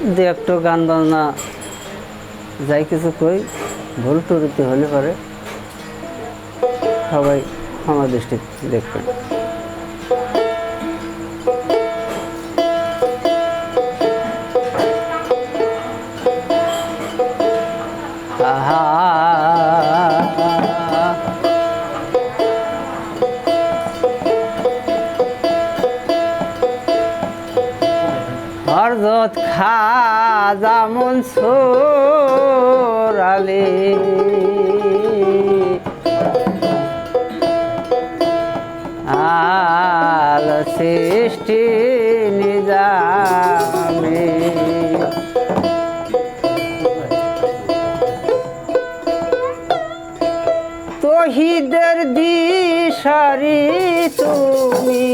দু একটু গান বাজনা, যাই কিছু কই, ভুল টুরিতে হলে পরে সবাই আমার দৃষ্টি দেখবেন। হেফাজত খাজা মনসুর আলী। আল সৃষ্টি নিজামে। তহিদের দিশারি তুমি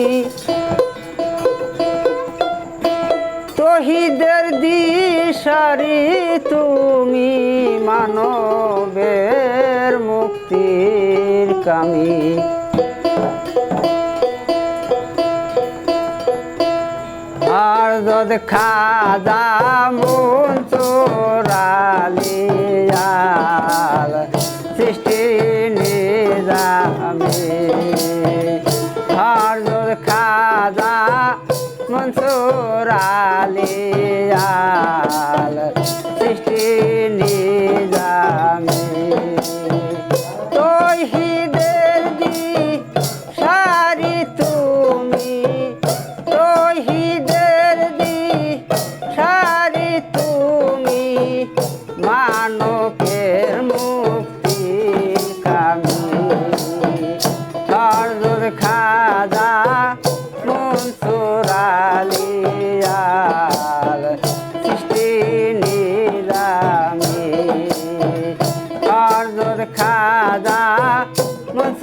পূজারি তুমি মানবের মুক্তির কামি। আর দদ খাদা মন চোরালি রালে আল সৃষ্টি নিজামে।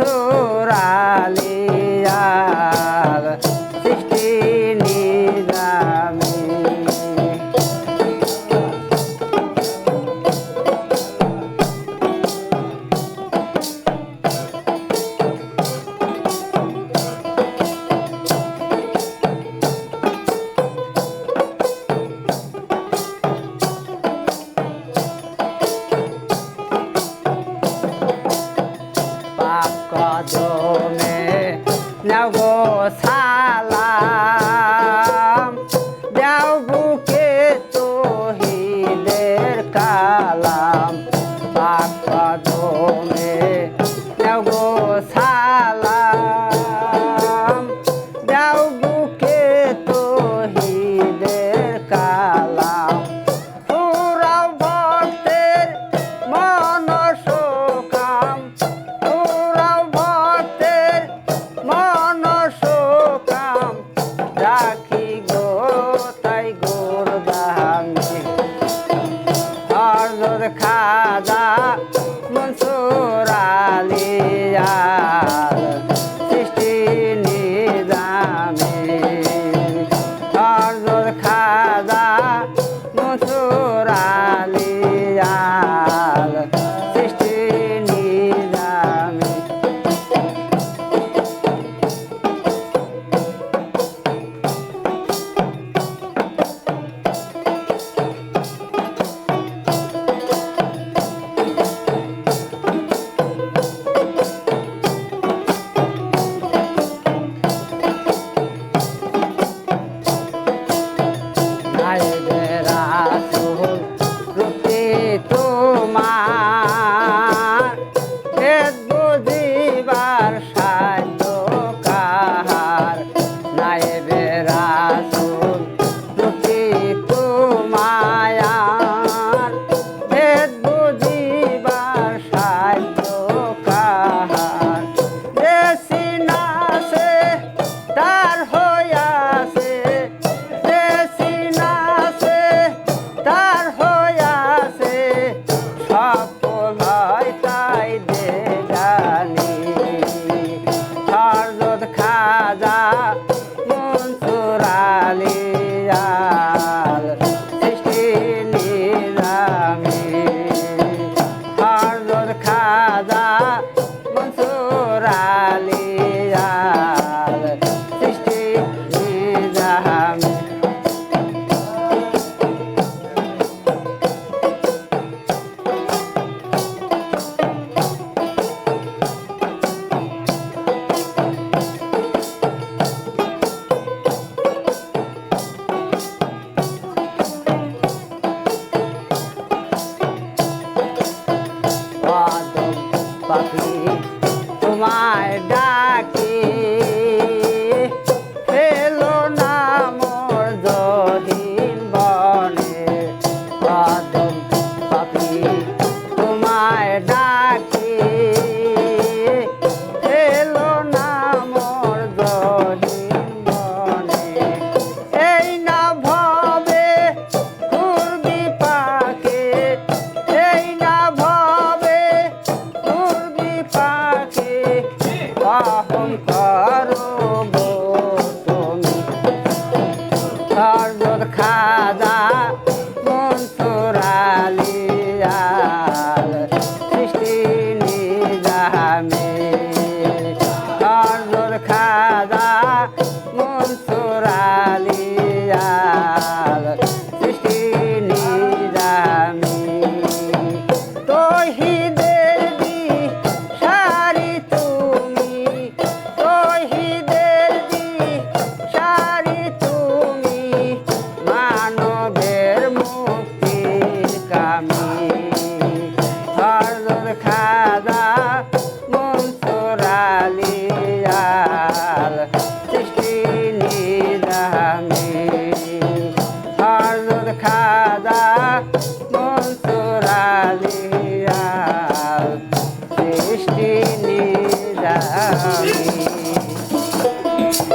সুরালি